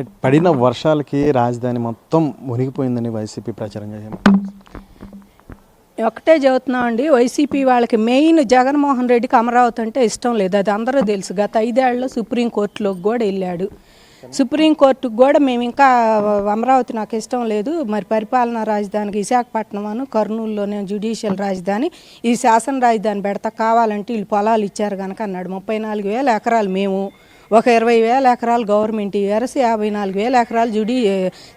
పడిన వర్షాలకి రాజధాని మొత్తం మునిగిపోయిందని వైసీపీ ప్రచారంగా ఏమ- ఒకటే చెబుతున్నాం అండి. వైసీపీ వాళ్ళకి మెయిన్ జగన్మోహన్ రెడ్డికి అమరావతి అంటే ఇష్టం లేదు. అది అందరూ తెలుసు. గత ఐదేళ్ళలో సుప్రీంకోర్టులోకి కూడా వెళ్ళాడు. సుప్రీంకోర్టుకు కూడా మేము ఇంకా అమరావతి నాకు ఇష్టం లేదు. మరి పరిపాలనా రాజధానికి విశాఖపట్నం అను కర్నూలులోనే జ్యుడిషియల్ రాజధాని ఈ శాసన రాజధాని పెడతా కావాలంటే వీళ్ళు పొలాలు ఇచ్చారు కనుక అన్నాడు. ముప్పై నాలుగు వేల ఎకరాలు మేము ఒక ఇరవై వేల ఎకరాలు గవర్నమెంట్ ఎరసి యాభై నాలుగు వేల ఎకరాలు జుడి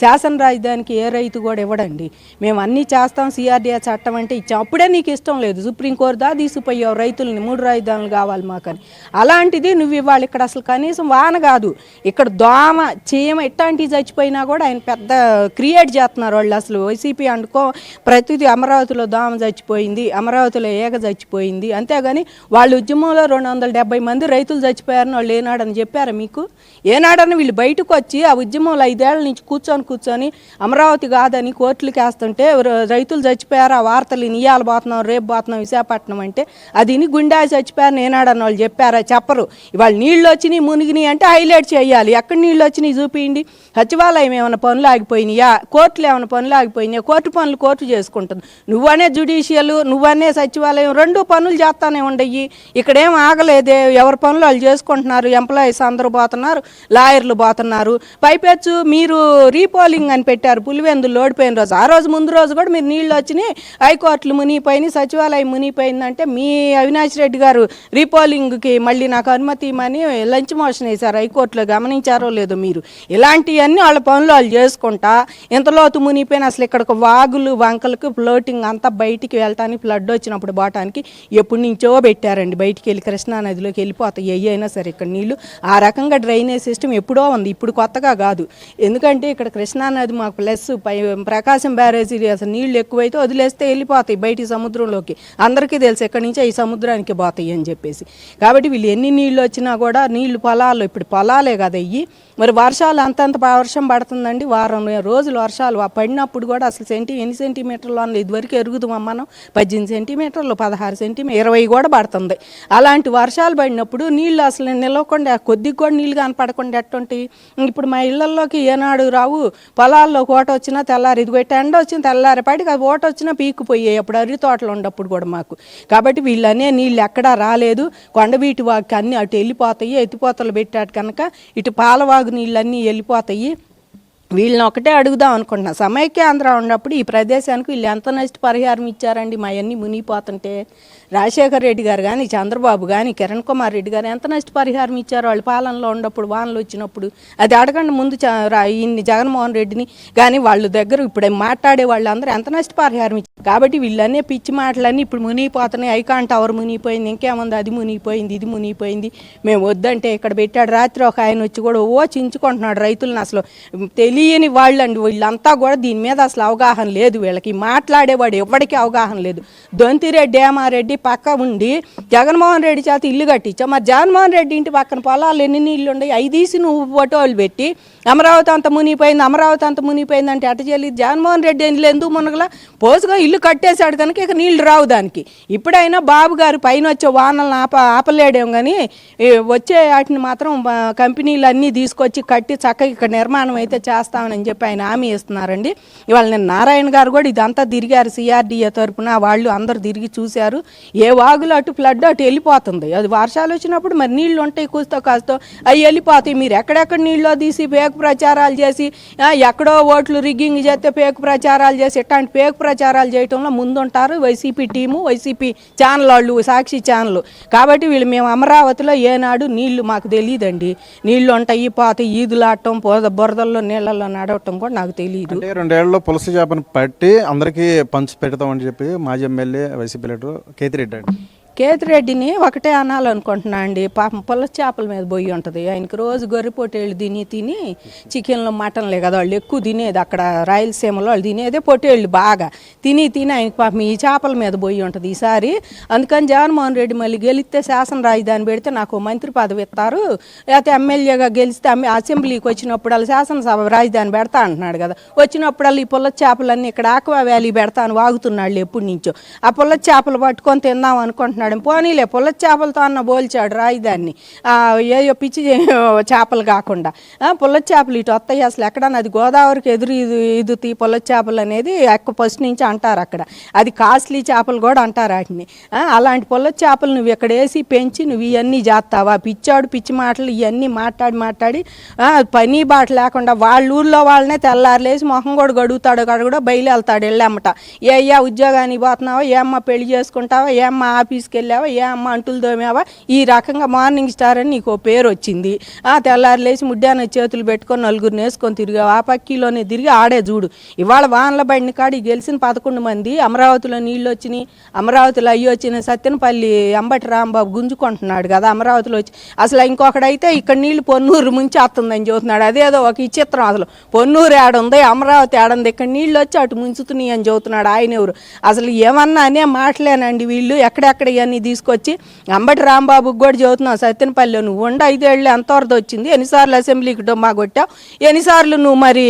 శాసన రాజధానికి ఏ రైతు కూడా ఇవ్వడండి. మేము అన్నీ చేస్తాం సిఆర్డీఏ చట్టం అంటే ఇచ్చాం. అప్పుడే నీకు ఇష్టం లేదు. సుప్రీంకోర్టు దా తీసుకుపోయావు రైతులని మూడు రాజధానులు కావాలి మాకని. అలాంటిది నువ్వు ఇవాళ ఇక్కడ అసలు కనీసం వాన కాదు. ఇక్కడ దోమ చీమ ఇట్లాంటివి చచ్చిపోయినా కూడా ఆయన పెద్ద క్రియేట్ చేస్తున్నారు వాళ్ళు. అసలు వైసీపీ అనుకో ప్రతిదీ అమరావతిలో దోమ చచ్చిపోయింది అమరావతిలో ఏక చచ్చిపోయింది. అంతేగాని వాళ్ళ ఉద్యమంలో రెండు వందల డెబ్బై మంది రైతులు చచ్చిపోయారని వాళ్ళు ఏనాడని చెప్పారా మీకు? ఏనాడని వీళ్ళు బయటకు వచ్చి ఆ ఉద్యమంలో ఐదేళ్ళ నుంచి కూర్చొని కూర్చొని అమరావతి కాదని కోర్టులకి వేస్తుంటే రైతులు చచ్చిపోయారు ఆ వార్తలు ఇయ్యాలి పోతున్నాం రేపు పోతున్నాం విశాఖపట్నం అంటే అది ఇని గుండా చచ్చిపోయారు ఏనాడని వాళ్ళు చెప్పారా? చెప్పరు. ఇవాళ నీళ్ళు వచ్చినాయి మునిగినాయి అంటే హైలైట్ చేయాలి. ఎక్కడ నీళ్ళు వచ్చినాయి చూపించండి. సచివాలయం ఏమైనా పనులు ఆగిపోయినాయా? కోర్టులు ఏమైనా పనులు ఆగిపోయినాయా? కోర్టు పనులు కోర్టు చేసుకుంటుంది. నువ్వనే జుడిషియల్ నువ్వనే సచివాలయం రెండు పనులు చేస్తానే ఉండయి. ఇక్కడేం ఆగలేదే. ఎవరి పనులు వాళ్ళు చేసుకుంటున్నారు? ఎంప్లాయీస్ అందరూ పోతున్నారు లాయర్లు పోతున్నారు. పైపెచ్చు మీరు రీపోలింగ్ అని పెట్టారు పులివెందులు లోడిపోయిన రోజు. ఆ రోజు ముందు రోజు కూడా మీరు నీళ్ళు వచ్చినాయి హైకోర్టులు మునిగిపోయినాయి సచివాలయం మునిగిపోయిందంటే మీ అవినాష్ రెడ్డి గారు రీపోలింగ్కి మళ్ళీ నాకు అనుమతి ఇమ్మని లంచ్ మోషన్ వేశారు. హైకోర్టులో గమనించారో లేదో మీరు. ఇలాంటివన్నీ వాళ్ళ పనులు వాళ్ళు చేసుకుంటా ఇంతలోతు మునిగిపోయిన అసలు ఇక్కడికి వాగులు వంకలకు ఫ్లోటింగ్ అంతా బయటికి వెళ్ళటానికి ఫ్లడ్ వచ్చినప్పుడు పోవటానికి ఎప్పటి నుంచో పెట్టారండి. బయటికి వెళ్ళి కృష్ణా నదిలోకి వెళ్ళిపోతాయి ఏ అయినా సరే ఇక్కడ నీళ్ళు ఆ రకంగా డ్రైనేజ్ సిస్టమ్ ఎప్పుడో ఉంది. ఇప్పుడు కొత్తగా కాదు. ఎందుకంటే ఇక్కడ కృష్ణానది మాకు ప్లస్ పై ప్రకాశం బ్యారేజీ అసలు నీళ్ళు ఎక్కువైతే వదిలేస్తే వెళ్ళిపోతాయి బయటి సముద్రంలోకి. అందరికీ తెలుసు ఎక్కడి నుంచి ఈ సముద్రానికి పోతాయి అని చెప్పేసి. కాబట్టి వీళ్ళు ఎన్ని నీళ్ళు వచ్చినా కూడా నీళ్ళు పొలాలు ఇప్పుడు పొలాలే కదా ఇవి మరి వర్షాలు అంతంత వర్షం పడుతుందండి. వారం రోజులు వర్షాలు పడినప్పుడు కూడా అసలు సెంటీ ఎన్ని సెంటీమీటర్లు అన్న ఇదివరకు ఎరుగుదాం మనం? పద్దెనిమిది సెంటీమీటర్లు పదహారు సెంటీమీటర్ ఇరవై కూడా పడుతుంది. అలాంటి వర్షాలు పడినప్పుడు నీళ్ళు అసలు నిలవకుండా కొద్దిగా కూడా నీళ్ళు కనపడకుండా ఎట్టుంటి? ఇప్పుడు మా ఇళ్ళలోకి ఏనాడు రావు పొలాల్లో ఓట వచ్చినా తెల్లారి ఇదిగో ఎండ వచ్చిన తెల్లారిపాటికి అది ఓట వచ్చినా పీక్కుపోయాయి. అప్పుడు అరి తోటలు ఉండప్పుడు కూడా మాకు. కాబట్టి వీళ్ళనే నీళ్ళు ఎక్కడా రాలేదు. కొండవీటి వాకి అన్ని అటు వెళ్ళిపోతాయి ఎత్తిపోతలు పెట్టాడు కనుక ఇటు పాలవాగు నీళ్ళన్నీ వెళ్ళిపోతాయి. వీళ్ళని ఒకటే అడుగుదాం అనుకుంటున్నా. సమైక్యాంధ్ర ఉన్నప్పుడు ఈ ప్రదేశానికి వీళ్ళు ఎంత నష్ట పరిహారం ఇచ్చారండి? మా అన్ని మునిగిపోతుంటే రాజశేఖర్ రెడ్డి గారు కానీ చంద్రబాబు కానీ కిరణ్ కుమార్ రెడ్డి గారు ఎంత నష్ట పరిహారం ఇచ్చారు? వాళ్ళ పాలనలో ఉన్నప్పుడు వానలు వచ్చినప్పుడు అది అడగండి ముందు చ- రా- ఈయన్ని జగన్మోహన్ రెడ్డిని. కానీ వాళ్ళ దగ్గర ఇప్పుడు మాట్లాడే వాళ్ళందరూ ఎంత నష్ట పరిహారం ఇచ్చారు? కాబట్టి వీళ్ళన్నీ పిచ్చి మాటలన్నీ ఇప్పుడు మునిగిపోతున్నాయి. ఐకాన్ టవర్ మునిగిపోయింది. ఇంకేముంది? అది మునిగిపోయింది. ఇది మునిగిపోయింది. మేము వద్దంటే ఇక్కడ పెట్టాడు. రాత్రి ఒక ఆయన వచ్చి కూడా ఓ చించుకుంటున్నాడు రైతులను అసలు. తెలియని వాళ్ళండి. వీళ్ళంతా కూడా దీని మీద అసలు అవగాహన లేదు వీళ్ళకి. మాట్లాడేవాడు ఎవరికి అవగాహన లేదు. దొంతిరెడ్డి ఏమారెడ్డి పక్క ఉండి జగన్మోహన్ రెడ్డి చేత ఇల్లు కట్టించావు మరి జగన్మోహన్ రెడ్డి ఇంటి పక్కన పొలాలు ఎన్ని నీళ్ళు ఉన్నాయి అవి తీసి నువ్వు ఫోటోలు పెట్టి అమరావతి అంత మునిగిపోయింది అమరావతి అంత మునిగిపోయింది అంటే అటు చేయలేదు జగన్మోహన్ రెడ్డి ఇల్లు ఎందుకు మునగల? పోసుగా ఇల్లు కట్టేశాడు కనుక ఇక నీళ్ళు రావు దానికి. ఇప్పుడైనా బాబు గారు పైన వచ్చే వానలను ఆప ఆపలేడేం కానీ వచ్చే వాటిని మాత్రం కంపెనీలు అన్నీ తీసుకొచ్చి కట్టి చక్కగా ఇక్కడ నిర్మాణం అయితే చేస్తామని చెప్పి ఆయన హామీ ఇస్తున్నారండి. ఇవాళ నేను నారాయణ గారు కూడా ఇదంతా తిరిగారు సిఆర్డీఏ తరపున వాళ్ళు అందరూ తిరిగి చూశారు. ఏ వాగులు అటు ఫ్లడ్ అటు వెళ్ళిపోతుంది. అది వర్షాలు వచ్చినప్పుడు మరి నీళ్ళు ఉంటాయి కూస్తో కాస్తో. అవి వెళ్ళిపోతాయి. మీరు ఎక్కడెక్కడ నీళ్ళు తీసి పేకు ప్రచారాలు చేసి ఎక్కడో ఓట్లు రిగ్గింగ్ చేస్తే పేకు ప్రచారాలు చేసి ఇట్లాంటి పేకు ప్రచారాలు చేయటంలో ముందుంటారు వైసీపీ టీము వైసీపీ ఛానల్ వాళ్ళు సాక్షి ఛానల్. కాబట్టి వీళ్ళు మేము అమరావతిలో ఏనాడు నీళ్ళు మాకు తెలియదండి నీళ్ళు ఉంటాయి పోతాయి ఈదులాడటం బురద బురదల్లో నీళ్ళల్లో నడవటం కూడా నాకు తెలియదు అంటే రెండేళ్ళలో పులస చేపను పట్టి అందరికీ పంచి పెడతామని చెప్పి మాజీ ఎమ్మెల్యే వైసీపీ లీడర్ కేతిరెడ్డి అండి. కేతిరెడ్డిని ఒకటే అనాలనుకుంటున్నా అండి. పాపం పుల్ల చేపల మీద పోయి ఉంటుంది. ఆయనకి రోజు గొర్రె తిని తిని చికెన్లు మటన్లే కదా వాళ్ళు ఎక్కువ తినేది. అక్కడ రాయలసీమలో వాళ్ళు తినేదే పొట్టేళ్ళు బాగా. తిని తిని ఆయనకి పాపం ఈ చేపల మీద పోయి ఉంటుంది ఈసారి. అందుకని జగన్మోహన్ రెడ్డి మళ్ళీ గెలిస్తే శాసన రాజధాని పెడితే నాకు మంత్రి పదవి ఇస్తారు. లేకపోతే ఎమ్మెల్యేగా గెలిస్తే అమ్మ- అసెంబ్లీకి వచ్చినప్పుడు వాళ్ళు శాసనసభ రాజధాని పెడతా అంటున్నాడు కదా. వచ్చినప్పుడు ఈ పుల్ల చేపలన్నీ ఇక్కడ ఆక్వా వ్యాలీ పెడతాను వాగుతున్నాళ్ళు ఎప్పటి నుంచో. ఆ పుల్ల చేపలు పట్టుకొని తిందాం అనుకుంటున్నాడు అన్నాడు పోనీలే పుల్ల చేపలతో అన్న పోల్చాడు రాయిదాన్ని ఆ, ఏయో పిచ్చి చేపలు కాకుండా. పుల్ల చేపలు ఇటు వస్తాయి అసలు ఎక్కడన్నా. అది గోదావరికి ఎదురు ఇది ఇదుతి పుల్ల చేపలు అనేది ఎక్కువ ఫస్ట్ నుంచి అంటారు అక్కడ. అది కాస్ట్లీ చేపలు కూడా అంటారు వాటిని. అలాంటి పుల్ల చేపలు నువ్వు ఇక్కడ వేసి పెంచి నువ్వు ఇవన్నీ చేస్తావా? పిచ్చాడు పిచ్చి మాటలు ఇవన్నీ మాట్లాడి మాట్లాడి పని బాట లేకుండా వాళ్ళ ఊర్లో వాళ్ళనే తెల్లారులేసి మొహం కూడా గడుగుతాడు అక్కడ కూడా బయలు వెళ్తాడు వెళ్ళమ్మట ఏ అయ్యా ఉద్యోగానికి పోతున్నావా? ఏమ్మా పెళ్ళి చేసుకుంటావా? ఏమ్మా ఆఫీస్కి వెళ్ళావా ఏ అమ్మ అంటులు దోమావా? ఈ రకంగా మార్నింగ్ స్టార్ అని నీకు ఓ పేరు వచ్చింది ఆ తెల్లారు లేచి ముడ్డాన చేతులు పెట్టుకొని నలుగురిని వేసుకొని తిరిగావు. ఆ పక్కీలోనే తిరిగి ఆడే చూడు. ఇవాళ వానల బండి కాడి గెలిచిన పదకొండు మంది అమరావతిలో నీళ్ళు వచ్చినాయి అమరావతిలో అయ్యి వచ్చిన సత్యనపల్లి అంబటి రాంబాబు గుంజుకుంటున్నాడు కదా అమరావతిలో వచ్చి. అసలు ఇంకొకడైతే ఇక్కడ నీళ్ళు పొన్నూరు ముంచేస్తుందని చూస్తున్నాడు అదేదో ఒక విచిత్రం అసలు. పొన్నూరు ఏడుంది అమరావతి ఏడుంది ఇక్కడ నీళ్ళు వచ్చి అటు ముంచుతున్నాయి అని చదువుతున్నాడు ఆయన ఎవరు? అసలు ఏమన్నా అనే మాటలేనండి వీళ్ళు. ఎక్కడెక్కడ అవన్నీ తీసుకొచ్చి అంబటి రాంబాబుకి కూడా చదువుతున్నావు సత్యనపల్లిలో నువ్వు ఉండి ఐదేళ్ళు ఎంతవరకు వచ్చింది ఎన్నిసార్లు అసెంబ్లీకి డొమ్మా కొట్టావు ఎన్నిసార్లు నువ్వు మరి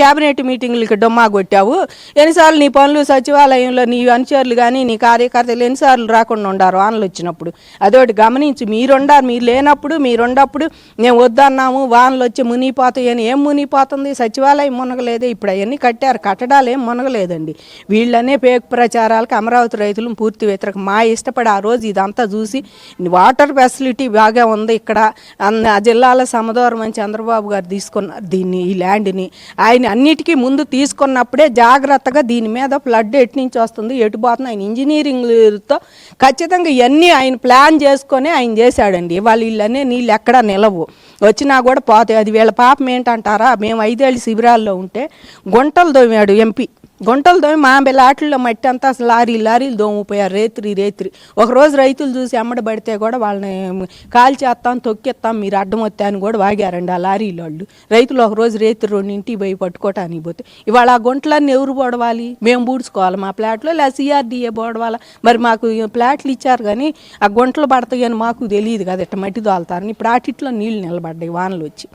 క్యాబినెట్ మీటింగ్లకి డొమ్మా కొట్టావు ఎన్నిసార్లు నీ పనులు సచివాలయంలో నీ అనుచరులు కానీ నీ కార్యకర్తలు ఎన్నిసార్లు రాకుండా ఉండారు? వానలు వచ్చినప్పుడు. అదొకటి గమనించి మీరుండారు మీరు లేనప్పుడు మీరుండప్పుడు మేము వద్దన్నాము వానలు వచ్చి మునిగిపోతాయి అని ఏం మునిగిపోతుంది? సచివాలయం మునగలేదే ఇప్పుడు అవన్నీ కట్టారు కట్టడాలు ఏం మునగలేదండి. వీళ్ళనే పేక్ ప్రచారాలకు అమరావతి రైతులు పూర్తి వ్యతిరేకం మా ఇష్టపడి ఆ రోజు ఇదంతా చూసి వాటర్ ఫెసిలిటీ బాగా ఉంది ఇక్కడ. ఆ జిల్లాల సమదూరం అని చంద్రబాబు గారు తీసుకున్నారు దీన్ని ఈ ల్యాండ్ని ఆయన అన్నిటికీ ముందు తీసుకున్నప్పుడే జాగ్రత్తగా దీని మీద ఫ్లడ్ ఎటు నుంచి వస్తుంది ఎటు పోతుంది ఆయన ఇంజనీరింగ్తో ఖచ్చితంగా ఇవన్నీ ఆయన ప్లాన్ చేసుకొని ఆయన చేశాడండి. వాళ్ళ ఇళ్ళనే నీళ్ళు ఎక్కడా నిలవు. వచ్చినా కూడా పోతాయి. అది వీళ్ళ పాపం ఏంటంటారా? మేము ఐదేళ్ళు శిబిరాల్లో ఉంటే గుంటలు దోమాడు ఎంపీ. గుంటలు దోమి మా ఆటల్లో మట్టి అంతా అసలు లారీ లారీలు దోమిపోయారు రేత్రి రేత్రి. ఒకరోజు రైతులు చూసి అమ్మడబడితే కూడా వాళ్ళని కాల్ చేస్తాం తొక్కిస్తాం మీరు అడ్డం వస్తే అని కూడా వాగారండి ఆ లారీలు వాళ్ళు. రైతులు ఒకరోజు రేత్రి రెండింటికి పోయి పట్టుకోవటానికి పోతే ఇవాళ ఆ గుంటలన్నీ ఎవరు పోడవాలి? మేము పూడ్చుకోవాలి? మా ప్లాట్లో లేదా సిఆర్డీఏ పోడవాలా? మరి మాకు ప్లాట్లు ఇచ్చారు కానీ ఆ గుంటలు పడతాయని మాకు తెలియదు కదా ఇట్ట మట్టి దోలుతారని ఇప్పుడు ఆటిట్లో నీళ్ళు నిలబడ్డాయి వానలు వచ్చి.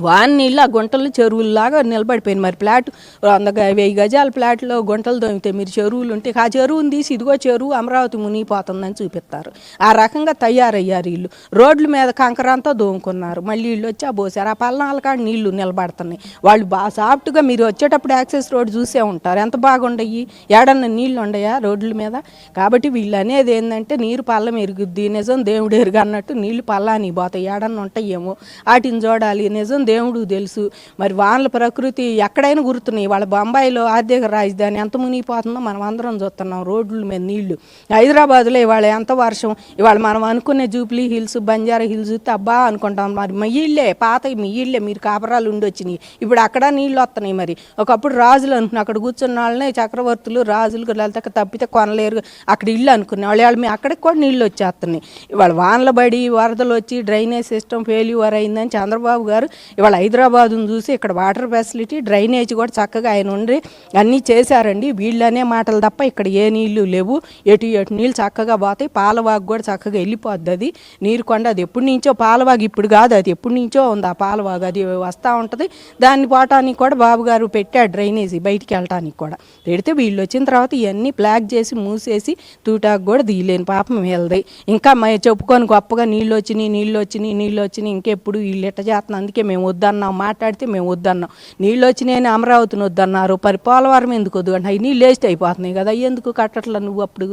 వాన నీళ్ళు ఆ గుంటలు చెరువుల్లాగా నిలబడిపోయింది. మరి ప్లాట్ వంద వెయ్యి గజాల ప్లాట్లో గుంటలు దొంగితే మీరు చెరువులు ఉంటే ఆ చెరువుని తీసి ఇదిగో చెరువు అమరావతి మునిగిపోతుందని చూపిస్తారు. ఆ రకంగా తయారయ్యారు వీళ్ళు. రోడ్ల మీద కంకరంతా దోముకున్నారు. మళ్ళీ వీళ్ళు వచ్చి ఆ పోసారు ఆ పల్నాల కాడ నీళ్ళు నిలబడుతున్నాయి. వాళ్ళు బాగా సాఫ్ట్గా మీరు వచ్చేటప్పుడు యాక్సెస్ రోడ్ చూసే ఉంటారు. ఎంత బాగుండయి? ఏడన్నా నీళ్ళు ఉండయా రోడ్ల మీద? కాబట్టి వీళ్ళు అనేది ఏంటంటే నీరు పల్లం ఎరుగుద్ది. నిజం దేవుడు ఎరుగు అన్నట్టు నీళ్ళు పల్లాని పోతాయి. ఏడన్నా ఉంటాయేమో? వాటిని చూడాలి. నిజం దేవుడు తెలుసు. మరి వానల ప్రకృతి ఎక్కడైనా గుర్తున్నాయి. వాళ్ళ బొంబాయిలో ఆర్థిక రాజధాని ఎంత మునిగిపోతుందో మనం అందరం చూస్తున్నాం. రోడ్ల మీద నీళ్ళు. హైదరాబాద్లో ఇవాళ ఎంత వర్షం? ఇవాళ మనం అనుకునే జూబ్లీ హిల్స్ బంజారా హిల్స్ చూస్తే అబ్బా అనుకుంటాం. మరి మీ ఇళ్ళే పాత మీ ఇళ్ళే మీరు కాపరాలు ఉండి వచ్చినాయి ఇప్పుడు అక్కడ నీళ్ళు వస్తున్నాయి మరి. ఒకప్పుడు రాజులు అనుకున్నా అక్కడ కూర్చున్న వాళ్ళనే చక్రవర్తులు రాజులు లేకపోతే తప్పితే కొనలేరు. అక్కడ ఇల్లు అనుకునే వాళ్ళు. వాళ్ళు మీ అక్కడికి కూడా నీళ్ళు వచ్చేస్తున్నాయి. ఇవాళ వానలు పడి వరదలు వచ్చి డ్రైనేజ్ సిస్టమ్ ఫెయిల్యూర్ అయిందని చంద్రబాబు గారు ఇవాళ హైదరాబాదును చూసి ఇక్కడ వాటర్ ఫెసిలిటీ డ్రైనేజ్ కూడా చక్కగా ఆయన ఉండి అన్నీ చేశారండి. వీళ్ళనే మాటలు తప్ప ఇక్కడ ఏ నీళ్ళు లేవు. ఎటు ఎటు నీళ్ళు చక్కగా పోతాయి. పాలవాగు కూడా చక్కగా వెళ్ళిపోద్ది అది. నీరు కొండ అది ఎప్పటి నుంచో పాలవాగు ఇప్పుడు కాదు అది ఎప్పటి నుంచో ఉంది. ఆ పాలవాగు అది వస్తూ ఉంటుంది. దాన్ని పోవటానికి కూడా బాబు గారు పెట్టాడు డ్రైనేజీ బయటికి వెళ్ళటానికి కూడా. పెడితే వీళ్ళు వచ్చిన తర్వాత ఇవన్నీ ప్లాక్ చేసి మూసేసి తూటాకు కూడా తీయలేని పాపం వెళ్దాయి ఇంకా మ చెప్పుకొని గొప్పగా నీళ్ళు వచ్చినాయి నీళ్ళు వచ్చినాయి నీళ్ళు వచ్చినాయి. ఇంకెప్పుడు వీళ్ళు ఎట్ట చేస్తున్నాం అందుకే మేము వద్దన్నాం మాట్లాడితే మేము వద్దన్నాం నీళ్ళు వచ్చినాయని అమరావతిని వద్దన్నారు. పరి పోలవరం ఎందుకు వద్దు? అంటే అవి నీళ్ళు వేస్ట్ అయిపోతున్నాయి కదా ఎందుకు కట్టట్లా నువ్వు అప్పుడు?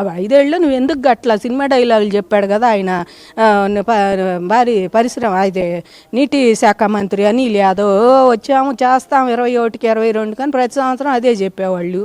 అవి ఐదేళ్ళు నువ్వు ఎందుకు కట్టలా? సినిమా డైలాగులు చెప్పాడు కదా ఆయన. భారీ పరిశ్రమ అదే నీటి శాఖ మంత్రి అనిల్ యాదవ్. వచ్చాము చేస్తాం ఇరవై ఒకటికి ఇరవై రెండు కానీ ప్రతి సంవత్సరం అదే చెప్పేవాళ్ళు.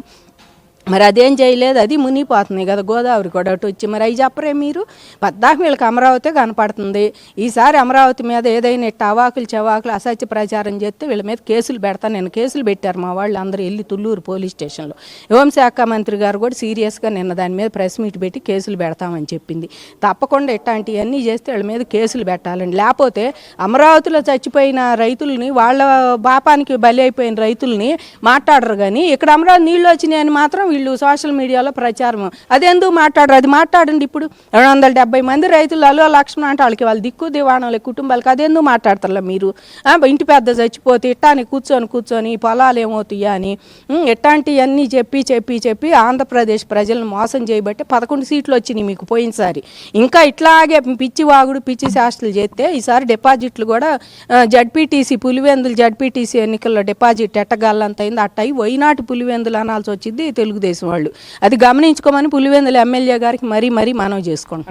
మరి అదేం చేయలేదు. అది మునిగిపోతుంది కదా గోదావరి కూడా అటు వచ్చి. మరి అవి చెప్పరే మీరు. పద్దాకు వీళ్ళకి అమరావతి కనపడుతుంది. ఈసారి అమరావతి మీద ఏదైనా ఇట్ట అవాకులు చవాకులు అసత్య ప్రచారం చేస్తే వీళ్ళ మీద కేసులు పెడతాను నేను కేసులు పెట్టారు మా వాళ్ళు అందరూ వెళ్ళి తుళ్ళూరు పోలీస్ స్టేషన్లో. హోంశాఖ మంత్రి గారు కూడా సీరియస్గా నిన్న దాని మీద ప్రెస్ మీట్ పెట్టి కేసులు పెడతామని చెప్పింది. తప్పకుండా ఇట్లాంటివన్నీ చేస్తే వీళ్ళ మీద కేసులు పెట్టాలండి. లేకపోతే అమరావతిలో చచ్చిపోయిన రైతుల్ని వాళ్ళ పాపానికి బలి అయిపోయిన రైతుల్ని మాట్లాడరు కానీ ఇక్కడ అమరావతి నీళ్ళు వచ్చినాయని మాత్రం వీళ్ళు సోషల్ మీడియాలో ప్రచారం. అదెందుకు మాట్లాడరు? అది మాట్లాడండి ఇప్పుడు. రెండు వందల డెబ్బై మంది రైతులు అలో లక్ష్మణ అంటే వాళ్ళకి వాళ్ళు దిక్కు దివాణాలు కుటుంబాలకి అదెందుకు మాట్లాడతారులే మీరు? ఇంటి పెద్ద చచ్చిపోతే ఇట్టాని కూర్చొని కూర్చొని పొలాలు ఏమవుతాయా అని ఉమ్, ఇట్లాంటివన్నీ చెప్పి చెప్పి చెప్పి ఆంధ్రప్రదేశ్ ప్రజలను మోసం చేయబట్టి పదకొండు సీట్లు వచ్చినాయి మీకు పోయినసారి. ఇంకా ఇట్లాగే పిచ్చి వాగుడు పిచ్చి శాస్త్రలు చేస్తే ఈసారి డిపాజిట్లు కూడా జడ్పీటీసీ పులివెందులు జడ్పీటీసీ ఎన్నికల్లో డిపాజిట్ ఎట్టగల్లంత అయింది. అట్ట వైనాటి పులివెందులు అనాల్సి వచ్చింది తెలుగు తెలుగుదేశం వాళ్ళు. అది గమనించుకోమని పులివెందుల ఎమ్మెల్యే గారికి మరీ మరీ మనవి చేసుకుంటాం